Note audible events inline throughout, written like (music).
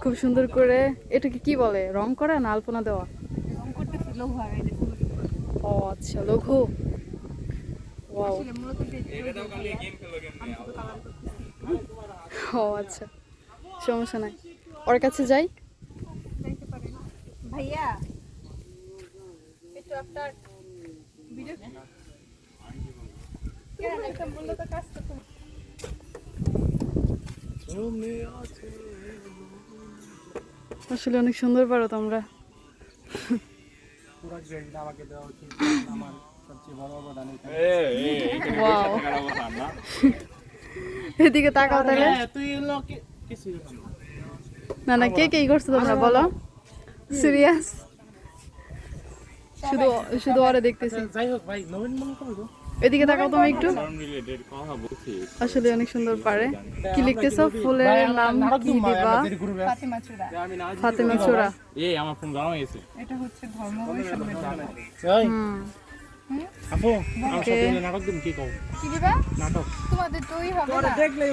খুব সুন্দর করে এটাকে কি বলে? রং করা না আলপনা দেওয়া। ও আচ্ছা লঘু। ও আচ্ছা সমস্যা নাই। ওর কাছে যাই। ভাইয়া একটু আপনার ভিডিও কেন বলল তো কাজ করতে আসলে অনেক সুন্দর পারো তোমরা। (laughs) এদিকে তাকাও তাহলে। কিছু না না কে কে করছ তোমরা বলো। সিরিয়াস শুধু শুধু ওরে দেখতেছি। যাই হোক ভাই নবীন মনে এদিকে তাকাও তুমি একটু। রিলেটেড কথা বলছি। আসলে অনেক সুন্দর পারে। কি লিখতেছো? ফুলের নাম কি দিবা? ফাতিমা চূড়া এই আমার ফোন গরম হয়ে গেছে। এটা হচ্ছে ধর্ম বৈষম্যের জন্য ওই হুম। আপু। আমার সাথে নাটক দিন কি কও? কি দিবা? নাটক। তোমাদের তোই হবে না। দেখলেই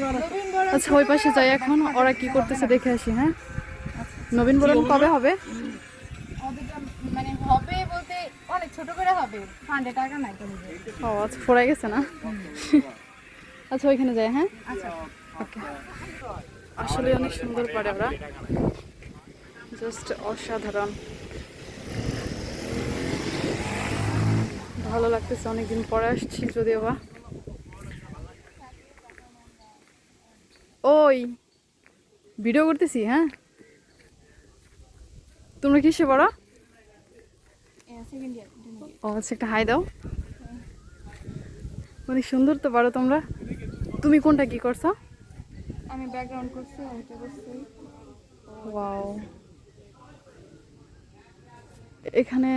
আচ্ছা ওই পাশে যাই এখন। ওরা কি করতেছে দেখে আসি হ্যাঁ? নবীন বরণ কবে হবে? ছোট করে হবে? ফান্ডে টাকা নাই তো ও আচ্ছা ফোরাই গেছে না? আচ্ছা ওইখানে যাই হ্যাঁ? আচ্ছা। ওকে। আসলে অনেক সুন্দর পারে ওরা। জাস্ট অসাধারণ। ভালো লাগতেছে অনেকদিন পরে আসছি যদিও বা। ওই ভিডিও করতেছি হ্যাঁ? তোমরা কিসে পড়ো? ও আচ্ছা একটা হাই দাও। অনেক সুন্দর তো পারো তোমরা। তুমি কোনটা কি করছ? আমি ব্যাকগ্রাউন্ড করছি ওইটা করছি। ওয়াও এখানে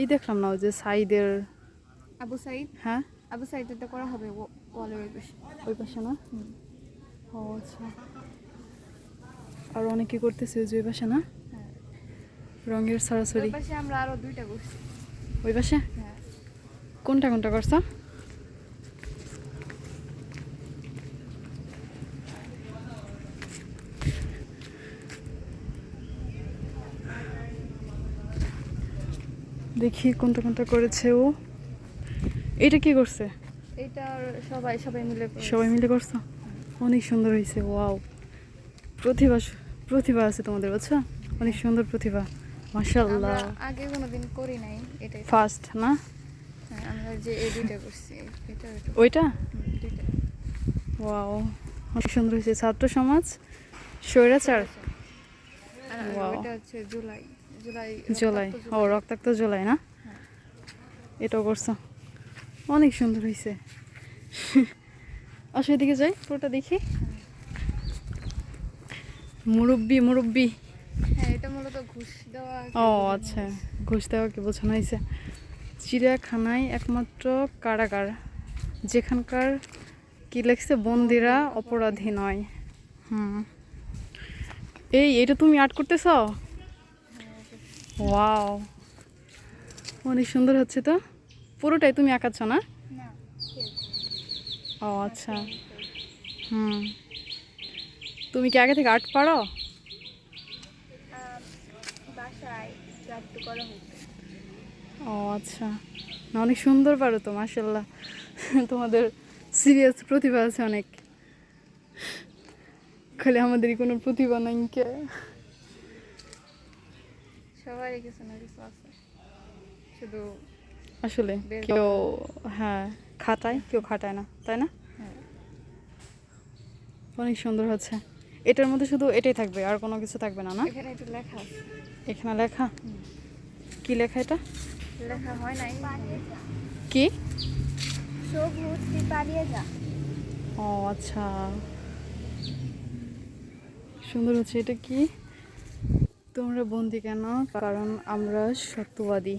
এই দেখলাম না ওই যে সাইদের আবু সাইদ? হ্যাঁ? আবু সাইদটা করা হবে ওয়ালের ওই পাশে। ওই পাশে না? ও আচ্ছা। আর অনেকে করতেছে ওই যে ওই পাশে না? হ্যাঁ। রঙের সরাসরি। পাশে আমরা আরও দুইটা করছি। ওই পাশে? কোনটা কোনটা করছ? দেখি কোনটা কোনটা করেছে ও। এটা কি করছে? সবাই সবাই মিলে করছি। সবাই মিলে করছ? অনেক সুন্দর হয়েছে ওয়াও। প্রতিভা প্রতিভা আছে তোমাদের বুঝছ? অনেক সুন্দর প্রতিভা। মাশাল্লাহ আমরা আগে কোনোদিন করি নাই এটাই ফার্স্ট না? হ্যাঁ, আমরা যে এই করছি এটা ওইটা। ওয়াও অনেক সুন্দর হয়েছে। ছাত্র সমাজ স্বৈরাচার. ওইটা হচ্ছে জুলাই। জুলাই জুলাই। ও রক্তাক্ত জুলাই না? হ্যাঁ। এটাও করছ। অনেক সুন্দর হয়েছে। আসো এদিকে যাই পুরোটা দেখি। মুরব্বি মুরব্বি। হ্যাঁ এটা মূলত ঘুষ দেওয়া ও আচ্ছা। ঘুষ দেওয়াকে বোঝানো হয়েছে? চিড়িয়াখানায় একমাত্র কারাগার যেখানকার কি লেখছে? বন্দিরা অপরাধী নয়। হুম। এই এটা তুমি আর্ট করতেছ? ওয়াও। অনেক সুন্দর হচ্ছে তো? পুরোটাই তুমি আঁকাচ্ছ না? না ও আচ্ছা। হুম। তুমি কি আগে থেকে আর্ট পারো? বাসায় করা হচ্ছে ও আচ্ছা। না অনেক সুন্দর পারো তো মাসাল্লাহ তোমাদের সিরিয়াস প্রতিভা আছে অনেক। খালি আমাদেরই কোনো প্রতিভা নাই কে। সবারই কিছু না কিছু আছে। শুধু আসলে কেউ হ্যাঁ খাটায় কেউ খাটায় না তাই না? হ্যাঁ। অনেক সুন্দর হচ্ছে। এটার মধ্যে শুধু এটাই থাকবে আর কোনো কিছু থাকবে না না? এখানে একটু লেখা এখানে লেখা? কি লেখা এটা? লেখা হয় নাই। কি? সবুজ তুই পালিয়ে যা। ও আচ্ছা। সুন্দর হচ্ছে এটা কি? তোমরা বন্দি কেন? কারণ আমরা সত্যবাদী।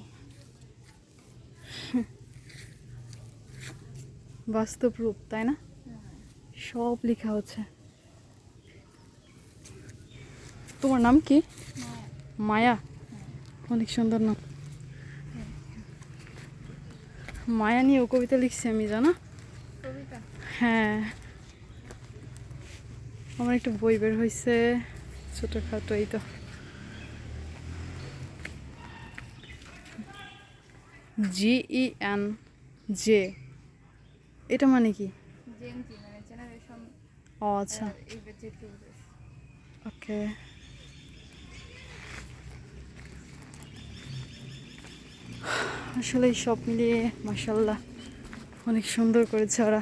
বাস্তব রূপ তাই না? সব লেখা হচ্ছে। তোমার নাম কি? মায়া। অনেক সুন্দর নাম। মায়া নিয়েও কবিতা লিখছি আমি জানো? হ্যাঁ। আমার একটা বই বের হয়েছে ছোটোখাটো এই তো। G E N J. এটা মানে কি? মানে ও আচ্ছা। ওকে। আসলে এই সব মিলিয়ে মাসাল্লাহ অনেক সুন্দর করেছে ওরা।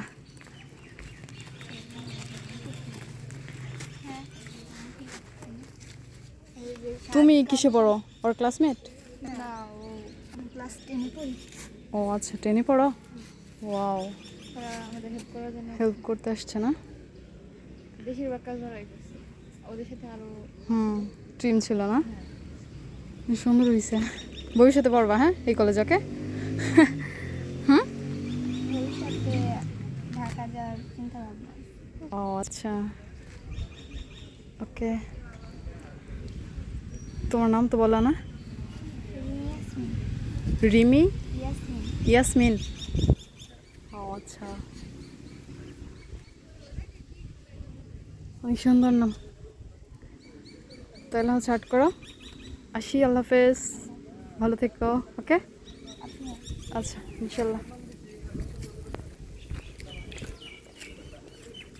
তুমি কিসে পড়ো? ওর ক্লাসমেট ও আচ্ছা টেনে পড়ো? ওয়াও হেল্প করতে আসছে না? বেশিরভাগ কাজ ওদের সাথে আরও হুম ট্রিম ছিল না? সুন্দর হয়েছে ভবিষ্যতে পড়বা হ্যাঁ? এই কলেজ ওকে ভাবনা ও আচ্ছা। ওকে তোমার নাম তো বলো না। রিমি? ইয়াসমিন। ও আচ্ছা। অনেক সুন্দর নাম। তাহলে হচ্ছে আট করো। আসি, আল্লাহ হাফেজ। ভালো থেকো ওকে? আচ্ছা ইনশাল্লাহ।